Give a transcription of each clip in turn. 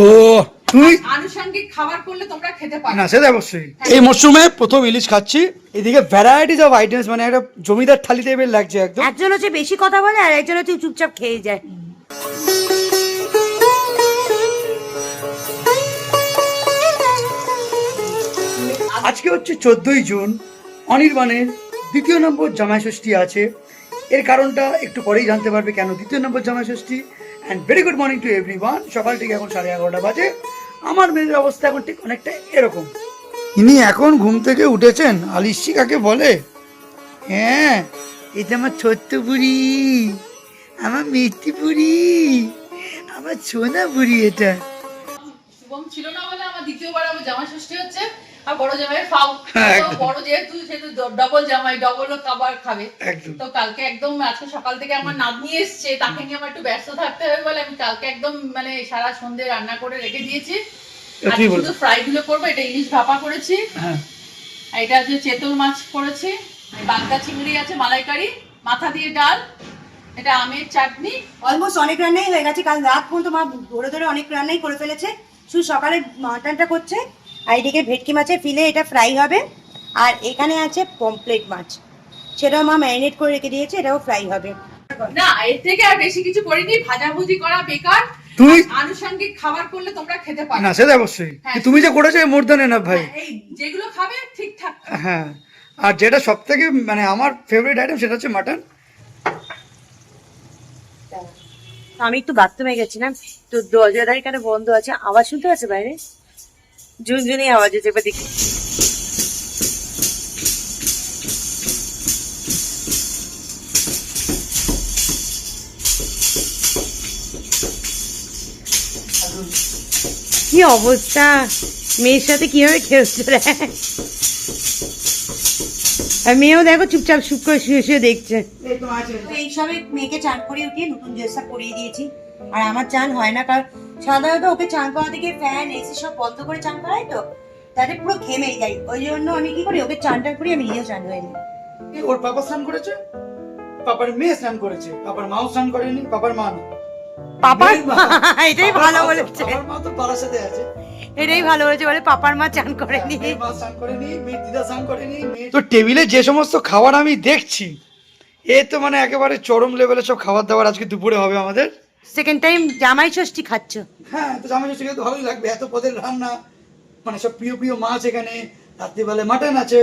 ও তুই? আনুষঙ্গিক খাবার করলে তোমরা খেতে পারো। না সেটা অবশ্যই। এই মরশুমে প্রথম ইলিশ খাচ্ছি। এদিকে ভ্যারাইটিস অফ আইটেমস মানে একটা জমিদার থালি টাইপের লাগছে একদম। একজন হচ্ছে বেশি কথা বলে আর একজন হচ্ছে চুপচাপ খেয়ে যায়। আজকে হচ্ছে চোদ্দই জুন অনির্বাণের দ্বিতীয় নম্বর জামাই ষষ্ঠী আছে। এর কারণটা একটু পরেই জানতে পারবে কেন দ্বিতীয় নম্বর Jamai Shashti and very good morning to everyone সকাল থেকে এখন সাড়ে এগারোটা বাজে। আমার মেয়ের অবস্থা এখন ঠিক অনেকটা এরকম। ইনি এখন ঘুম থেকে উঠেছেন। আলিশি কাকে বলে? হ্যাঁ এটা আমার ছোট্ট বুড়ি। আমার মিষ্টি বুড়ি। আমার সোনা বুড়ি এটা। শুভম ছিল না বলে আমার দ্বিতীয়বার আমার জামাই ষষ্ঠী হচ্ছে। আর বড় জামাই ফাও হ্যাঁ, বড় যেহেতু সেহেতু ডবল জামাই ডবল খাবার খাবে। তো কালকে একদম আজকে সকাল থেকে আমার নাতনি এসছে তাকে নিয়ে আমার একটু ব্যস্ত থাকতে হবে বলে আমি কালকে একদম মানে সারা সন্ধে রান্না করে রেখে দিয়েছি। আর শুধু ফ্রাই গুলো করব এটা ইলিশ ভাপা করেছি। হ্যাঁ। আর এটা হচ্ছে চেতল মাছ করেছি। বাগদা চিংড়ি আছে মালাইকারি মাথা দিয়ে ডাল এটা আমের চাটনি। অলমোস্ট অনেক রান্নাই হয়ে গেছে কাল রাত পর্যন্ত মা ধরে ধরে অনেক রান্নাই করে ফেলেছে। শুধু সকালে মাটনটা করছে আর এদিকে ভেটকি মাছের ফিলে এটা ফ্রাই হবে। আর এখানে আছে পমপ্লেট মাছ। সেটাও মা ম্যারিনেট করে রেখে দিয়েছে এটাও ফ্রাই হবে। না এর থেকে আর বেশি কিছু করিনি ভাজাভুজি করা বেকার। তুই আনুষঙ্গিক খাবার করলে তোমরা খেতে পারো। না সেটা অবশ্যই। হ্যাঁ। তুমি যে করেছ মোর দেন এনাফ ভাই। যেগুলো খাবে ঠিকঠাক হ্যাঁ। আর যেটা সব থেকে মানে আমার ফেভারিট আইটেম সেটা হচ্ছে মাটন আমি একটু বাথরুমে গেছিলাম তো দরজাটা এখানে বন্ধ আছে? আওয়াজ শুনতে আছে বাইরে? ঝুনঝুনি আওয়াজ হচ্ছে এবার দেখি কি অবস্থা? মেয়ের সাথে কীভাবে খেলছে রে? আর মেয়েও দেখো চুপচাপ চুপ করে শুয়ে শুয়ে দেখছে। তো এইসবে মেয়েকে চান করিয়ে উঠিয়ে নতুন ড্রেসটা পরিয়ে দিয়েছি। আর আমার চান হয় না কারণ সাধারণত ওকে চান করাতে গিয়ে ফ্যান এসি সব বন্ধ করে চান করাই তো। তাতে পুরো ঘেমে যাই ওই জন্য আমি কি করি ওকে চান টান করি আমি নিজেও চান হয়ে নিই ওর পাপা স্নান করেছে? পাপার মেয়ে স্নান করেছে। পাপার মাও স্নান করেনি পাপার মা না। পাপার এটাই ভালো বলেছে। পাপার মা তো পাড়ার সাথে আছে। এটাই ভালো বলেছে বলে পাপার মা চান করেনি। মেয়ের মা স্নান করেনি মেয়ের দিদা স্নান করেনি তো টেবিলে যে সমস্ত খাবার আমি দেখছি এ তো মানে একেবারে চরম লেভেলের সব খাবার দাবার আজকে দুপুরে হবে আমাদের। সেকেন্ড টাইম জামাই ষষ্ঠী খাচ্ছ। হ্যাঁ তো জামাই ষষ্ঠী তো ভালোই লাগবে। এত পদের রান্না মানে সব প্রিয় প্রিয় মাছ এখানে রাত্রিবেলায় মাটন আছে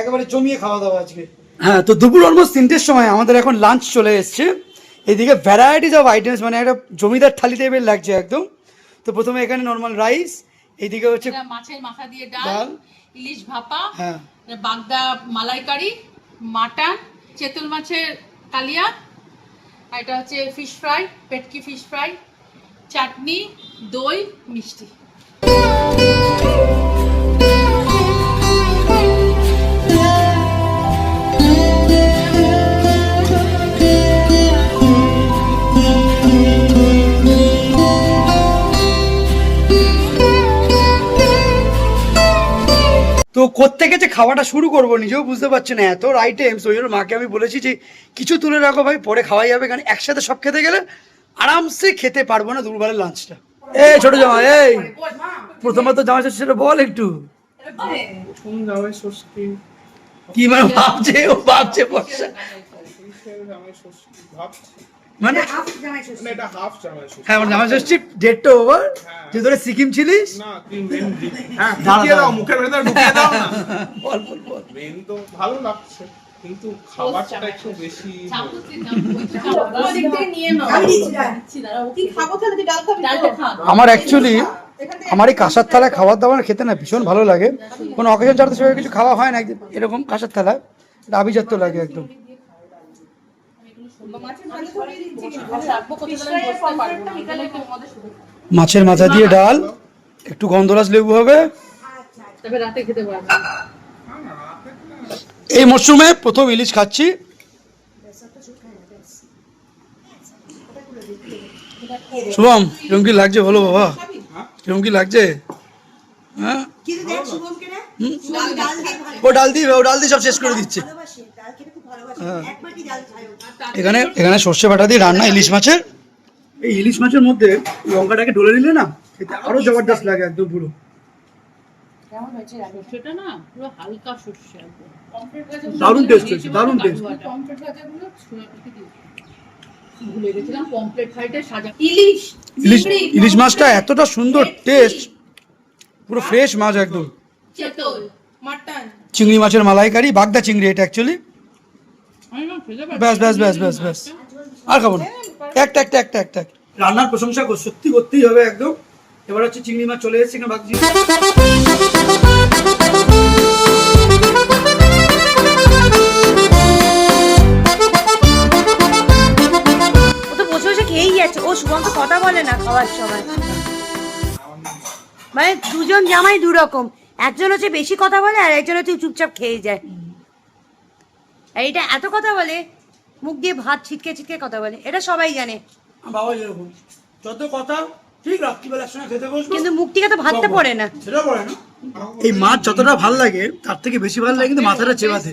একেবারে জমিয়ে খাওয়া দাওয়া আজকে। হ্যাঁ তো দুপুর অলমোস্ট তিনটের সময় আমাদের এখন লাঞ্চ চলে এসছে। এদিকে ভ্যারাইটিস অফ আইটেমস মানে একটা জমিদার থালি টাইপের লাগছে একদম। তো প্রথমে এখানে নর্মাল রাইস এইদিকে হচ্ছে মাছের মাথা দিয়ে ডাল ডাল। ইলিশ ভাপা হ্যাঁ। বাগদা মালাইকারি মাটন চেতল মাছের কালিয়া আর এটা হচ্ছে ফিশ ফ্রাই পেটকি ফিশ ফ্রাই চাটনি দই মিষ্টি। তো কোত্থেকে যে খাওয়াটা শুরু করব নিজেও বুঝতে পারছি না, এত আইটেমস ওই জন্য মাকে আমি বলেছি যে, কিছু তুলে রাখো ভাই, পরে খাওয়াই যাবে, কারণ একসাথে সব খেতে গেলে আরামসে খেতে পারব না দুপুরবেলার লাঞ্চটা এই ছোট জামা, এই। প্রথমত জামা ষষ্ঠী সেটা বল একটু। প্রথম কি মানে ভাবছে, ও ভাবছে বর্ষা। জামাই মানে এটা হাফ জামাই ষষ্ঠী। হ্যাঁ মানে জামা ষষ্ঠী ডেটটা ওভার যে তোরা সিকিম ছিলিস? না তুই মেন হ্যাঁ দাঁড়া, ঢুকিয়ে দাও মুখের ভেতরে ঢুকিয়ে দাও না। বল বল বল। মেন তো ভালো লাগছে কিন্তু খাবারটা একটু বেশি। আমার অ্যাকচুয়ালি আমার এই কাঁসার থালায় খাবার দাবার খেতে না ভীষণ ভালো লাগে। কোনো অকেশন ছাড়া তো সেভাবে কিছু খাওয়া হয় না একদম এরকম কাঁসার থালায়। এটা আভিজাত্য লাগে একদম আমি রাখব কোথায় তাহলে আমি বসতে পারব না। বিকালে একটু আমাদের শুধু। মাছের মাথা দিয়ে ডাল একটু গন্ধরাজ লেবু হবে। এই মরশুমে প্রথম ইলিশ খাচ্ছি। শুভম কিরম কি লাগছে বলো বাবা? কিরম কি লাগছে? হ্যাঁ? ও ডাল দিয়ে ও ডাল দিয়ে সব শেষ করে দিচ্ছে। এখানে এখানে সর্ষে বাটা দিয়ে রান্না ইলিশ মাছের? এই ইলিশ মাছের মধ্যে লঙ্কাটাকে ডলে নিলে না এতে আরও জবরদস্ত লাগে একদম পুরো। কেমন হয়েছে রাখো সর্ষেটা না পুরো হালকা সর্ষে একদম। পমফ্রেট ভাজা দারুণ হয়েছে, সাজা ইলিশ! ইলিশ চিংড়ি, মাছটা এতটা সুন্দর টেস্ট পুরো ফ্রেশ মাছ একদম। চিংড়ি মাছের মালাইকারি বাগদা চিংড়ি এটা অ্যাকচুয়ালি খেতে ব্যাস ব্যাস ব্যাস ব্যাস ব্যাস। আর খাব না। একটা একটা একটা একটা রান্নার প্রশংসা কর- সত্যি করতেই হবে একদম। এবার হচ্ছে চিংড়ি মাছ চলে এসেছে এখানে ভাবছি ও তো বসে বসে খেয়েই যাচ্ছে। ও শুভম কথা বলে না খাওয়ার সময়। মানে দুজন জামাই দু রকম একজন হচ্ছে বেশি কথা বলে আর একজন হচ্ছে চুপচাপ খেয়ে যায়। আর এটা এত কথা বলে মুখ দিয়ে ভাত ছিটকে ছিটকে কথা বলে এটা সবাই জানে। বাবা যেরকম যত কথা ঠিক রাত্রিবেলা একসঙ্গে খেতে বসবো কিন্তু মুখ থেকে তো ভাতটা পড়ে না। সেটা পড়ে না। এই মাছ যতটা ভালো লাগে তার থেকে বেশি ভালো লাগে কিন্তু মাথাটা চেবাতে?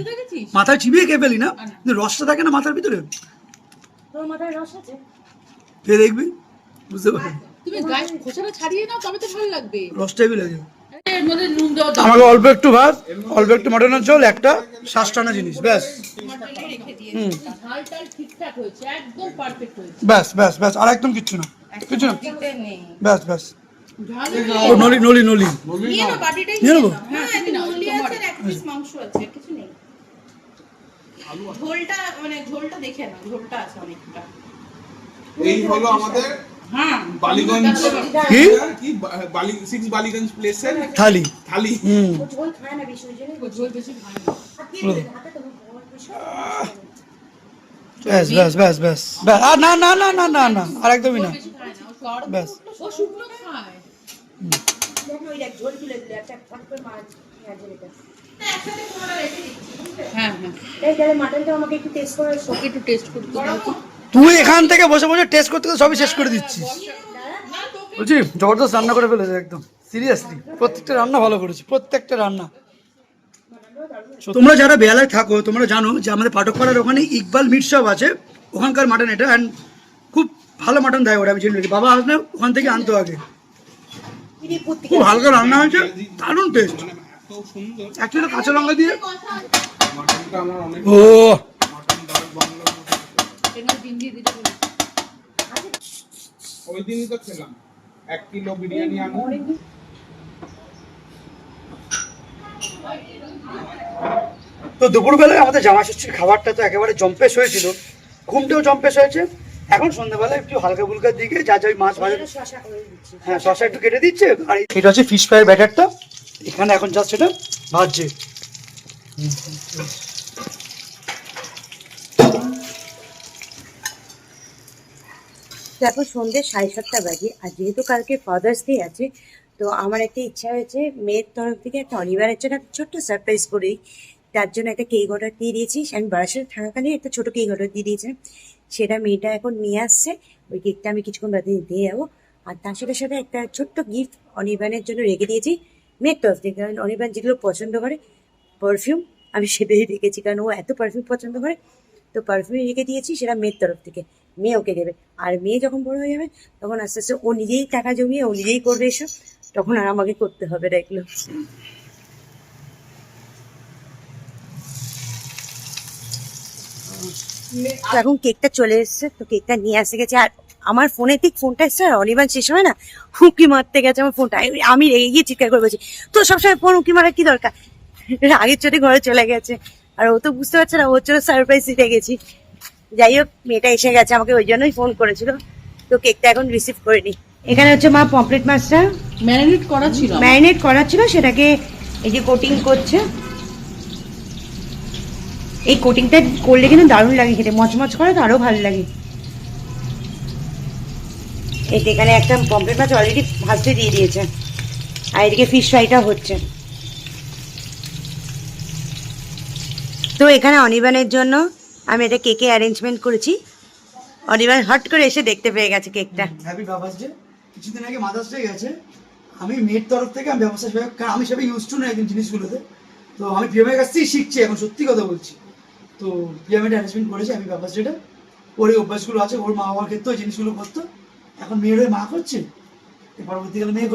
মাথায় চিবিয়ে খেয়ে ফেলি না কিন্তু রসটা থাকে না মাথার ভিতরে? তোর মাথায় রস আছে? দেখবি বুঝতে পারবি তুমি গায়ে খোসাটা ছাড়িয়ে নাও তবে তো ভালো লাগবে। রসটাই লাগে এর মধ্যে নুন দেওয়া দাও আমাকে অল্প একটু ভাত অল্প একটু মটনের ঝোল একটা শ্বাস জিনিস ব্যাস। হুম। ঝাল টাল ঠিকঠাক হয়েছে একদম পারফেক্ট হয়েছে। ব্যাস ব্যাস ব্যাস আর একদম কিচ্ছু না। কিছু না? ব্যাস ব্যাস। ও নলি নলি নলি। নিয়ে নেব? হ্যাঁ কিছু নেই। ঝোলটা মানে ঝোলটা দেখে না ঝোলটা আছে অনেকটা। এই হলো আমাদের হ্যাঁ বালিগঞ্জ কি? কি? বালি সিক্স বালিগঞ্জ প্লেসের থালি। থালি। হুম। ব্যাস ব্যাস ব্যাস ব্যাস। ব্যাস আর না না না না না না আর একদমই না। বেশি ও ব্যাস? হ্যাঁ হ্যাঁ। এই মাটনটা আমাকে একটু টেস্ট করে একটু টেস্ট করতে দাও। তো। তুই এখান থেকে বসে বসে টেস্ট করতে করতে সবই শেষ করে দিচ্ছিস। বুঝছি জবরদস্ত রান্না করে ফেলেছে একদম সিরিয়াসলি প্রত্যেকটা রান্না ভালো করেছি প্রত্যেকটা রান্না। তোমরা যারা বেলায় থাকো তোমরা জানো যে আমাদের পাঠকপাড়ার ওখানে ইকবাল মিট শপ আছে ওখানকার মাটন এটা অ্যান্ড খুব ভালো মাটন দেয় ওরা আমি জেনে বাবা আসলে ওখান থেকে আনতো আগে। খুব হালকা রান্না হয়েছে দারুণ টেস্ট এত কাঁচা লঙ্কা দিয়ে। মাটনটা আমার অনেক ও মাটন দারুণ বাংলার মতো ডিম দিয়ে দিতে বলি। ওই দিনই তো খেলাম। এক কিলো বিরিয়ানি আনো। তো দুপুরবেলায় আমাদের জামা ষষ্ঠীর খাবারটা তো একেবারে জম্পেশ হয়েছিল। ঘুমটাও জম্পেশ হয়েছে। এখন সন্ধ্যাবেলা একটু হালকা ফুলকার দিকে যা যা ওই মাছ ভাজা শশা হ্যাঁ শসা একটু কেটে দিচ্ছে। আর এটা হচ্ছে ফিশ ফ্রাইয়ের ব্যাটারটা এখানে এখন জাস্ট সেটা ভাজছে। দেখো সন্ধ্যে সাড়ে সাতটা বাজে আর যেহেতু কালকে ফাদার্স ডে আছে, তো আমার একটা ইচ্ছা হয়েছে মেয়ের তরফ থেকে একটা অনিবারের জন্য একটা ছোট্ট সারপ্রাইজ করি তার জন্য একটা কেক অর্ডার দিয়ে দিয়েছি। আমি বারাসাতে থাকাকালীন একটা ছোটো কেক অর্ডার দিয়ে দিয়েছে সেটা মেয়েটা এখন নিয়ে আসছে। ওই কেকটা আমি কিছুক্ষণ বাদে দিয়ে যাব আর তার সাথে সাথে একটা ছোট্ট গিফট অনিবানের জন্য রেখে দিয়েছি মেয়ের তরফ থেকে। কারণ অনিবান যেগুলো পছন্দ করে পারফিউম আমি সেটাই রেখেছি। কারণ ও এত পারফিউম পছন্দ করে, তো পারফিউম রেখে দিয়েছি সেটা মেয়ের তরফ থেকে। মেয়ে ওকে দেবে। আর মেয়ে যখন বড় হয়ে যাবে, তখন আস্তে আস্তে ও নিজেই টাকা জমিয়ে ও নিজেই করবে এসব। তখন আর আমাকে করতে হবে এগুলো এখন কেকটা চলে এসেছে, তো কেকটা নিয়ে আসতে গেছে। আর আমার ফোনে ঠিক ফোনটা এসছে, আর অনিবান শেষ হয় না হুঁকি মারতে গেছে আমার ফোনটা। আমি- রেগে গিয়ে চিৎকার করে বলছি তো সবসময় ফোন হুকি মারার কি দরকার? আগের চোটে ঘরে চলে গেছে। আর ও তো বুঝতে পারছে না, ওর জন্য সারপ্রাইজ দিতে গেছি। যাই হোক মেয়েটা এসে গেছে আমাকে ওই জন্যই ফোন করেছিল। তো কেকটা এখন রিসিভ করে নি এখানে হচ্ছে মা পমপ্লেট মাছটা ম্যারিনেট করা ছিল? ম্যারিনেট করা ছিল সেটাকে এই যে কোটিং করছে। এই কোটিংটা করলে কিন্তু দারুণ লাগে খেতে মচমচ করে তো আরও ভালো লাগে। যে এখানে একটা পমপ্লেট মাছ অলরেডি ভাজতে দিয়ে দিয়েছে। আর এদিকে ফিশ ফ্রাইটা হচ্ছে। তো এখানে অনিবানের জন্য আমি এটা কেকে অ্যারেঞ্জমেন্ট করেছি। অনিবান হট করে এসে দেখতে পেয়ে গেছে কেকটা হ্যাপি বাবাস ডে কিছুদিন আগে মাদার্স ডে গেছে। আমি মেয়ের তরফ থেকে আমি ব্যবসা সেভাবে কারণ আমি সেভাবে ইউজ টু না একদিন জিনিসগুলোতে। তো আমি প্রিয়মের কাছ থেকেই শিখছি এখন সত্যি কথা বলছি। তো প্রিয়মের অ্যারেঞ্জমেন্ট করেছি আমি বাবাস ডেটা। ওর এই অভ্যাসগুলো আছে ওর মা বাবার ক্ষেত্রে ওই জিনিসগুলো করতো। এখন মেয়ের হয়ে মা করছে? পরবর্তীকালে মেয়ে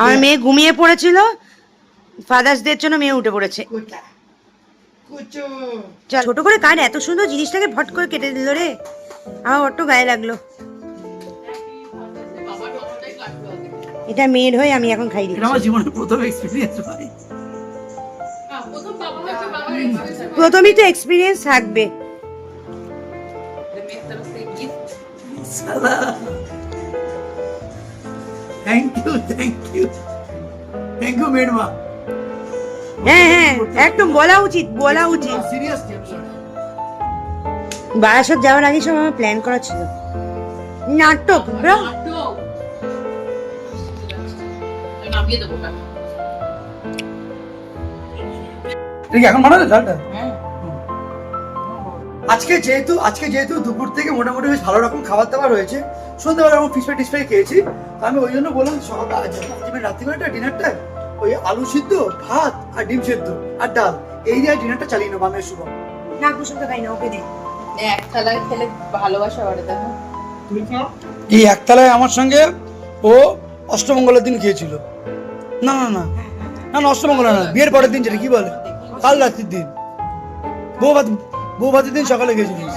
আমার মেয়ে ঘুমিয়ে পড়েছিল ফাদার্স ডের জন্য মেয়ে উঠে পড়েছে। কুচো চল, ছোট করে কাট এত সুন্দর জিনিসটাকে ফট করে কেটে দিল রে। আমার অত গায়ে লাগল। এটা মেয়ের হয়ে আমি এখন খাই এটা দিচ্ছি আমার জীবনের প্রথম এক্সপিরিয়েন্স ভাই। প্রথম বাবা হচ্ছে বাবার experience প্রথমেই তো এক্সপিরিয়েন্স থাকবে thank you thank you thank you মেডমা হ্যাঁ হ্যাঁ একদম বলা উচিত বলা উচিত। বারাসত যাওয়ার আগে সব আমার প্ল্যান করা ছিল। নাটক কি এখন হ্যাঁ। আজকে যেহেতু আজকে যেহেতু দুপুর থেকে মোটামুটি বেশ ভালো রকম খাবার দাবার হয়েছে সন্ধ্যাবেলা আমার ফিস ফ্রাই টিস ফ্রাই খেয়েছি তো আমি ওই জন্য বললাম সকাল রাত্রিবেলাটা ডিনারটা? ওই আলু সিদ্ধ ভাত আর ডিম সেদ্ধ আর ডাল। এই দিয়ে ডিনারটা চালিয়ে নেব আমি শুভম না কুসুম তো খাই না ওকে দে। এক থালায় খেলে ভালোবাসা বাড়ে দেখো এই একতলায় আমার সঙ্গে ও অষ্টমঙ্গলের দিন খেয়েছিল। না না না। না না অষ্টমঙ্গল না বিয়ের পরের দিন যেটা কি বলে? কাল রাত্রির দিন। বউ ভাত বউ ভাতের দিন সকালে খেয়েছিলিস